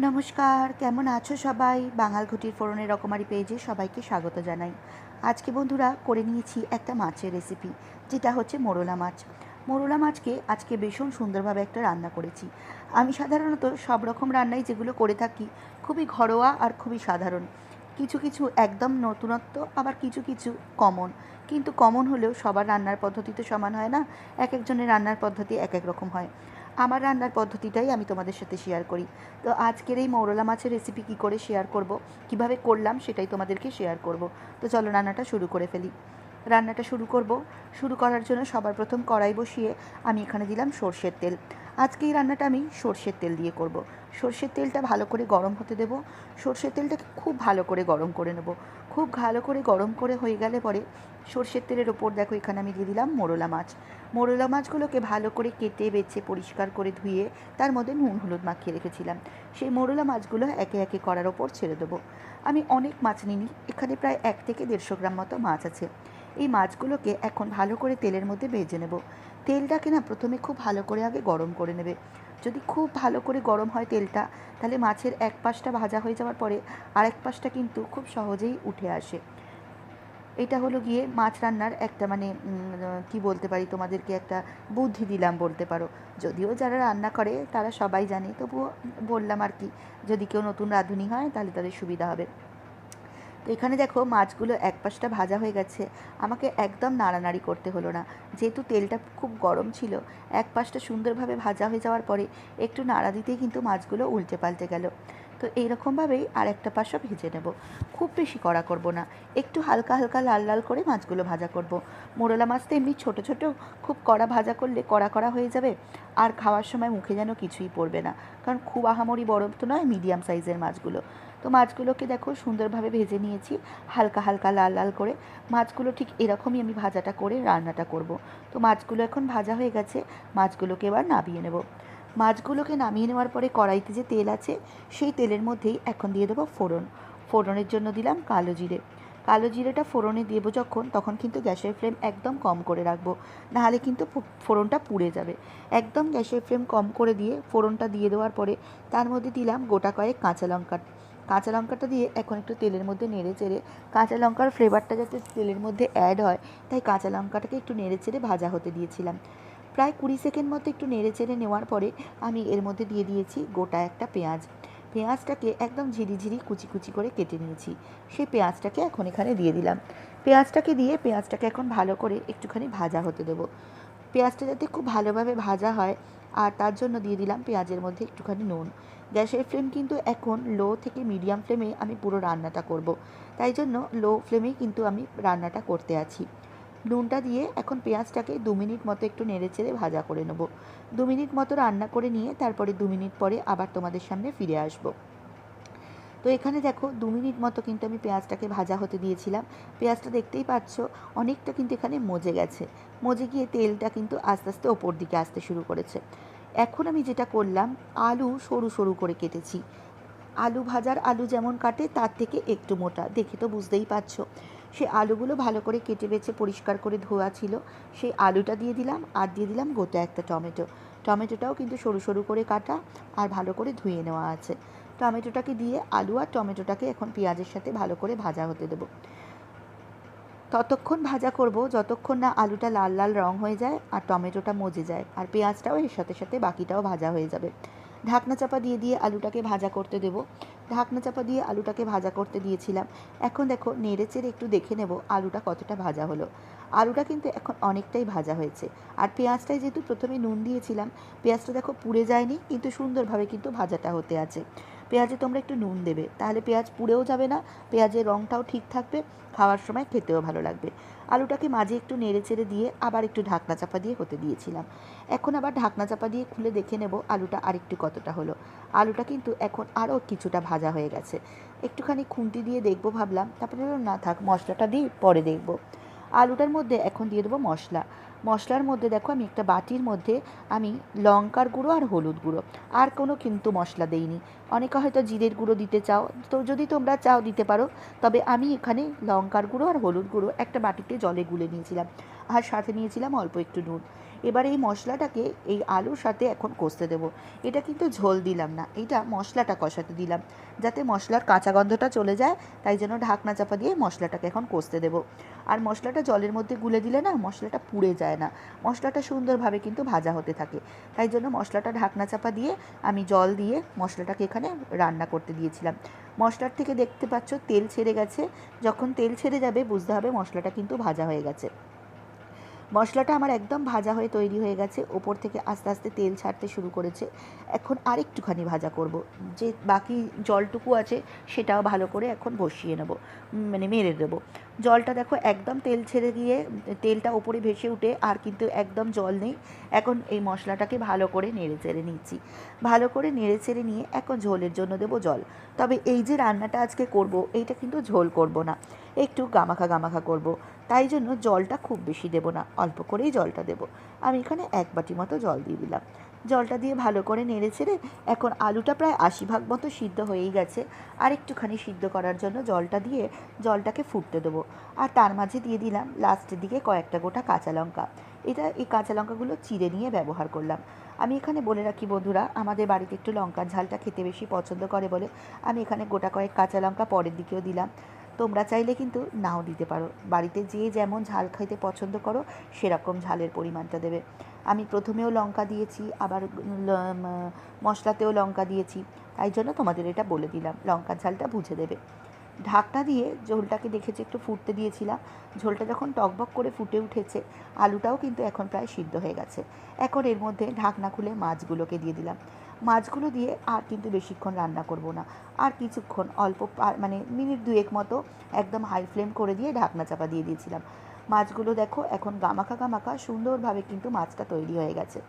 নমস্কার, কেমন আছো সবাই? বাঙাল ঘটির ফোড়নের রকমারি পেজে সবাইকে স্বাগত জানাই। আজকে বন্ধুরা করে নিয়েছি একটা মাছের রেসিপি যেটা হচ্ছে মোরলা মাছ। মোরলা মাছকে আজকে ভীষণ সুন্দরভাবে একটা রান্না করেছি। আমি সাধারণত সব রকম রান্নাই যেগুলো করে থাকি, খুবই ঘরোয়া আর খুবই সাধারণ। কিছু কিছু একদম নতুনত্ব, আবার কিছু কিছু কমন কিন্তু কমন হলেও সবার রান্নার পদ্ধতি তো সমান হয় না, এক একজনের রান্নার পদ্ধতি এক এক রকম হয়। আমার রান্নার পদ্ধতিটাই আমি তোমাদের সাথে শেয়ার করি। তো আজকের এই মৌরলা মাছের রেসিপি কী করে শেয়ার করব, কীভাবে করলাম সেটাই তোমাদেরকে শেয়ার করব। তো চলো রান্নাটা শুরু করে ফেলি। রান্নাটা শুরু করব। শুরু করার জন্য সবার প্রথম কড়াই বসিয়ে আমি এখানে দিলাম সর্ষের তেল। আজকে এই রান্নাটা আমি সর্ষের তেল দিয়ে করব। সর্ষের তেলটা ভালো করে গরম হতে দেব। সর্ষের তেলটাকে খুব ভালো করে গরম করে নেব। খুব ভালো করে গরম করে হয়ে গেলে পরে সর্ষের তেলের ওপর দেখো এখানে আমি দিয়ে দিলাম মোরলা মাছ। মোরলা মাছগুলোকে ভালো করে কেটে, বেছে, পরিষ্কার করে ধুয়ে তার মধ্যে নুন, হলুদ মাখিয়ে রেখেছিলাম। সেই মোরলা মাছগুলো একে একে করার ওপর ছেড়ে দেবো। আমি অনেক মাছ নিই এখানে প্রায় এক থেকে দেড়শো গ্রাম মতো মাছ আছে। এই মাছগুলোকে এখন ভালো করে তেলের মধ্যে ভেজে নেব। তেলটাকে না প্রথমে খুব ভালো করে আগে গরম করে নেবে। যদি খুব ভালো করে গরম হয় তেলটা, তাহলে মাছের এক পাশটা ভাজা হয়ে যাওয়ার পরে আরেক পাশটা কিন্তু খুব সহজেই উঠে আসে। এটা হলো গিয়ে মাছ রান্নার একটা মানে কি বলতে পারি তোমাদেরকে, একটা বুদ্ধি দিলাম বলতে পারো। যদিও যারা রান্না করে, তারা সবাই জানে, তবুও বললাম আর কি, যদি কেউ নতুন রাঁধুনি হয়, তাহলে তাদের সুবিধা হবে। এখানে দেখো মাছগুলো এক পাশটা ভাজা হয়ে গেছে। আমাকে একদম নাড়ানাড়ি করতে হলো না। যেহেতু তেলটা খুব গরম ছিল এক পাশটা সুন্দরভাবে ভাজা হয়ে যাওয়ার পরে একটু নাড়া দিতেই কিন্তু মাছগুলো উল্টে পাল্টে গেল। তো এইরকমভাবেই আর একটা পাশও ভেজে নেব। খুব বেশি কড়া করব না। একটু হালকা হালকা লাল লাল করে মাছগুলো ভাজা করব। মোরলা মাছ তো এমনি ছোটো ছোটো, খুব কড়া ভাজা করলে কড়া কড়া হয়ে যাবে। আর খাওয়ার সময় মুখে যেন কিছুই পড়বে না। কারণ খুব আহামরি বড় তো নয়, মিডিয়াম সাইজের মাছগুলো। তো মাছগুলোকে দেখো সুন্দরভাবে ভেজে নিয়েছি, হালকা হালকা লাল লাল করে। মাছগুলো ঠিক এরকমই আমি ভাজাটা করে রান্নাটা করব। তো মাছগুলো এখন ভাজা হয়ে গেছে, মাছগুলোকে এবার নামিয়ে নেব। মাছগুলোকে নামিয়ে নেওয়ার পরে কড়াইতে যে তেল আছে, সেই তেলের মধ্যেই এখন দিয়ে দেবো ফোড়ন। ফোড়নের জন্য দিলাম কালো জিরে। কালো জিরেটা ফোড়নে দেবো যখন, তখন কিন্তু গ্যাসের ফ্লেম একদম কম করে রাখব। নাহলে কিন্তু ফোড়নটা পুড়ে যাবে। একদম গ্যাসের ফ্লেম কম করে দিয়ে ফোড়নটা দিয়ে দেওয়ার পরে তার মধ্যে দিলাম গোটা কয়েক কাঁচা লঙ্কা। কাঁচা লঙ্কাটা দিয়ে এখন একটু তেলের মধ্যে নেড়ে চেড়ে, কাঁচা লঙ্কার ফ্লেভারটা যাতে তেলের মধ্যে অ্যাড হয়, তাই কাঁচা লঙ্কাটাকে একটু নেড়ে চেড়ে ভাজা হতে দিয়েছিলাম। প্রায় কুড়ি সেকেন্ড মতো একটু নেড়ে চেড়ে নেওয়ার পরে আমি এর মধ্যে দিয়ে দিয়েছি গোটা একটা পেঁয়াজ। পেঁয়াজটাকে একদম ঝিরিঝিরি কুচি কুচি করে কেটে নিয়েছি। সেই পেঁয়াজটাকে এখন এখানে দিয়ে দিলাম। পেঁয়াজটাকে দিয়ে পেঁয়াজটাকে এখন ভালো করে একটুখানি ভাজা হতে দেবো। পেঁয়াজটা যাতে খুব ভালোভাবে ভাজা হয়, আর তার জন্য দিয়ে দিলাম পেঁয়াজের মধ্যে একটুখানি নুন। গ্যাসের ফ্লেম কিন্তু এখন লো থেকে মিডিয়াম ফ্লেমে আমি পুরো রান্নাটা করব। তাই জন্য লো ফ্লেমেই কিন্তু আমি রান্নাটা করতে আছি। নুনটা দিয়ে এখন পেঁয়াজটাকে দু মিনিট মতো একটু নেড়ে চেড়ে ভাজা করে নেব। দু মিনিট মতো রান্না করে নিয়ে তারপরে দু মিনিট পরে আবার তোমাদের সামনে ফিরে আসব। তো এখানে দেখো, দু মিনিট মতো কিন্তু আমি পেঁয়াজটাকে ভাজা হতে দিয়েছিলাম। পেঁয়াজটা দেখতেই পাচ্ছ, অনেকটা কিন্তু এখানে মজে গেছে। মজে গিয়ে তেলটা কিন্তু আস্তে আস্তে ওপর দিকে আসতে শুরু করেছে। এখন আমি যেটা করলাম, আলু সরু সরু করে কেটেছি। আলু ভাজার আলু যেমন কাটে, তার থেকে একটু মোটা। দেখে তো বুঝতেই পারছ। সে আলুগুলো ভালো করে কেটে বেছে পরিষ্কার করে ধোয়া ছিল। সেই আলুটা দিয়ে দিলাম, আর দিয়ে দিলাম গোটা একটা টমেটো। টমেটোটাও কিন্তু সরু সরু করে কাটা আর ভালো করে ধুয়ে নেওয়া আছে। টমেটোটাকে দিয়ে আলু আর টমেটোটাকে এখন পেঁয়াজের সাথে ভালো করে ভাজা হতে দেবো। ততক্ষণ ভাজা করব, যতক্ষণ না আলুটা লাল লাল রং হয়ে যায় আর টমেটোটা মজে যায়। আর পেঁয়াজটাও এর সাথে সাথে বাকিটাও ভাজা হয়ে যাবে। ঢাকনা চাপা দিয়ে দিয়ে আলুটাকে ভাজা করতে দেবো। ঢাকনা চাপা দিয়ে আলুটাকে ভাজা করতে দিয়েছিলাম। এখন দেখো, নেড়ে চেড়ে একটু দেখে নেব আলুটা কতটা ভাজা হলো। আলুটা কিন্তু এখন অনেকটাই ভাজা হয়েছে। আর পেঁয়াজটাই যেহেতু প্রথমে নুন দিয়েছিলাম, পেঁয়াজটা দেখো পুড়ে যায়নি, কিন্তু সুন্দরভাবে কিন্তু ভাজাটা হতে আছে। পেঁয়াজে তোমরা একটু নুন দেবে, তাহলে পেঁয়াজ পুড়েও যাবে না, পেঁয়াজের রঙটাও ঠিক থাকবে, খাওয়ার সময় খেতেও ভালো লাগবে। আলুটাকে মাঝে একটু নেড়ে চেড়ে দিয়ে আবার একটু ঢাকনা চাপা দিয়ে হতে দিয়েছিলাম। এখন আবার ঢাকনা চাপা দিয়ে খুলে দেখে নেব আলুটা আরেকটু কতটা হলো। আলুটা কিন্তু এখন আরও কিছুটা ভাজা হয়ে গেছে। একটুখানি খুন্তি দিয়ে দেখব ভাবলাম। তারপরে না থাক, মশলাটা দিয়ে পরে দেখব। আলুটার মধ্যে এখন দিয়ে দেবো মশলা। মশলার মধ্যে দেখো আমি একটা বাটির মধ্যে আমি লঙ্কার গুঁড়ো আর হলুদ গুঁড়ো। আর কোনো কিন্তু মশলা দেইনি। অনেকে হয়তো জিরের গুঁড়ো দিতে চাও। তো যদি তোমরা চাও দিতে পারো, তবে আমি এখানে লঙ্কার গুঁড়ো আর হলুদ গুঁড়ো একটা বাটিতে জলে গুলে নিয়েছিলাম। আর সাথে নিয়েছিলাম অল্প একটু নুন। এবার এই মশলাটাকে এই আলুর সাথে এখন কষতে দেবো। এটা কিন্তু ঝোল দিলাম না, এটা মশলাটা কষাতে দিলাম। যাতে মশলার কাঁচা গন্ধটা চলে যায়, তাই জন্য ঢাকনা চাপা দিয়ে মশলাটাকে এখন কষতে দেবো। আর মশলাটা জলের মধ্যে গুলে দিলে না, মশলাটা পুড়ে যায় না। মশলাটা সুন্দরভাবে কিন্তু ভাজা হতে থাকে। তাই জন্য মশলাটা ঢাকনা চাপা দিয়ে আমি জল দিয়ে মশলাটাকে এখানে রান্না করতে দিয়েছিলাম। মশলার থেকে দেখতে পাচ্ছ তেল ছেড়ে গেছে। যখন তেল ছেড়ে যাবে, বুঝতে হবে মশলাটা কিন্তু ভাজা হয়ে গেছে। মশলাটা আমার একদম ভাজা হয়ে তৈরি হয়ে গেছে। ওপর থেকে আস্তে আস্তে তেল ছাড়তে শুরু করেছে। এখন আরেকটুখানি ভাজা করব। যে বাকি জলটুকু আছে, সেটাও ভালো করে এখন বসিয়ে নেব। মানে মেরে দেবো। জলটা দেখো একদম তেল ছেড়ে গিয়ে তেলটা ওপরে ভেসে উঠে আর কিন্তু একদম জল নেই। এখন এই মশলাটাকে ভালো করে নেড়ে চেড়ে নিচ্ছি। ভালো করে নেড়ে চেড়ে নিয়ে এখন ঝোলের জন্য দেবো জল। তবে এই যে রান্নাটা আজকে করব, এইটা কিন্তু ঝোল করব না। একটু গামাখা গামাখা করব। তাই জন্য জলটা খুব বেশি দেবো না, অল্প করেই জলটা দেবো। আমি এখানে এক বাটি মতো জল দিয়ে দিলাম। জলটা দিয়ে ভালো করে নেড়ে ছেড়ে এখন আলুটা প্রায় আশি ভাগ মতো সিদ্ধ হয়েই গেছে। আর একটুখানি সিদ্ধ করার জন্য জলটা দিয়ে জলটাকে ফুটতে দেবো। আর তার মাঝে দিয়ে দিলাম লাস্টের দিকে কয়েকটা গোটা কাঁচা লঙ্কা। এটা এই কাঁচা লঙ্কাগুলো চিড়ে নিয়ে ব্যবহার করলাম। আমি এখানে বলে রাখি বন্ধুরা, আমাদের বাড়িতে একটু লঙ্কার ঝালটা খেতে বেশি পছন্দ করে বলে আমি এখানে গোটা কয়েক কাঁচা লঙ্কা পরের দিকেও দিলাম। তোমরা চাইলে কিন্তু নাও দিতে পারো। বাড়িতে যে যেমন ঝাল খাইতে পছন্দ করো, সেরকম ঝালের পরিমাণটা দেবে। আমি প্রথমেও লঙ্কা দিয়েছি, আবার মশলাতেও লঙ্কা দিয়েছি। তাই জন্য তোমাদের এটা বলে দিলাম, লঙ্কার ঝালটা বুঝে দেবে। ঢাকনা দিয়ে ঝোলটাকে দেখেছি একটু ফুটতে দিয়েছিলাম, ঝোলটা যখন টকবক করে ফুটে উঠেছে, আলুটাও কিন্তু এখন প্রায় সিদ্ধ হয়ে গেছে। এখন এর মধ্যে ঢাকনা খুলে মাছগুলোকে দিয়ে দিলাম। মাছগুলো দিয়ে আর কিন্তু বেশিক্ষণ রান্না করব না। আর কিছুক্ষণ, অল্প মানে মিনিট দুয়েক মতো একদম হাই ফ্লেম করে দিয়ে ঢাকনা চাপা দিয়ে দিয়েছিলাম। মাছগুলো দেখো, এখন গামাখা গামাখা সুন্দরভাবে কিন্তু মাছটা তৈরি হয়ে গেছে।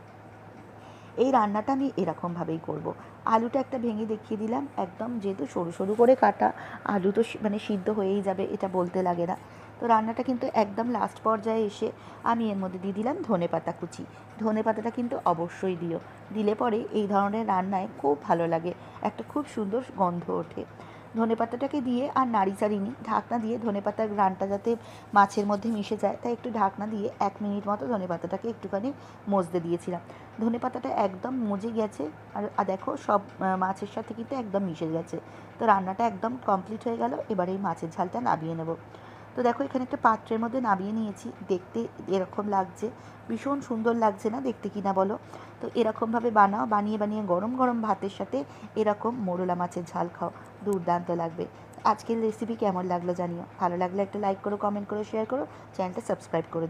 এই রান্নাটা আমি এরকমভাবেই করব। আলুটা একটা ভেঙে দেখিয়ে দিলাম, একদম যেহেতু সরু সরু করে কাটা, আলু তো মানে সিদ্ধ হয়েই যাবে, এটা বলতে লাগে না। তো রান্নাটা কিন্তু একদম লাস্ট পর্যায়ে এসে আমি এর মধ্যে দিয়ে দিলাম ধনে পাতা কুচি। ধনে পাতাটা কিন্তু অবশ্যই দিও। দিলে পরে এই ধরনের রান্নায় খুব ভালো লাগে, একটা খুব সুন্দর গন্ধ ওঠে। ধনে পাতাটাকে দিয়ে আর নাড়ি চাড়িনি। ঢাকনা দিয়ে ধনে পাতার গ্রানটা যাতে মাছের মধ্যে মিশে যায়, তাই একটু ঢাকনা দিয়ে এক মিনিট মতো ধনে পাতাটাকে একটুখানি মজতে দিয়েছিলাম। ধনে পাতাটা একদম মজে গেছে আর দেখো সব মাছের সাথে কিন্তু একদম মিশে গেছে। তো রান্নাটা একদম কমপ্লিট হয়ে গেল, এবার এই মাছের ঝালটা নামিয়ে নেব। তো দেখো এখানে একটা পাত্রের মধ্যে নামিয়ে নিয়েছি, দেখতে এরকম লাগছে, ভীষণ সুন্দর লাগছে না দেখতে কিনা বলো? তো এরকমভাবে বানাও, বানিয়ে বানিয়ে গরম গরম ভাতের সাথে এরকম মোরলা মাছের ঝাল খাও। দুর্দান্ত লাগবে আজকের রেসিপি কেমন লাগল জানিও ভালো লাগলে একটা লাইক করো কমেন্ট করো শেয়ার করো চ্যানেলটা সাবস্ক্রাইব করো।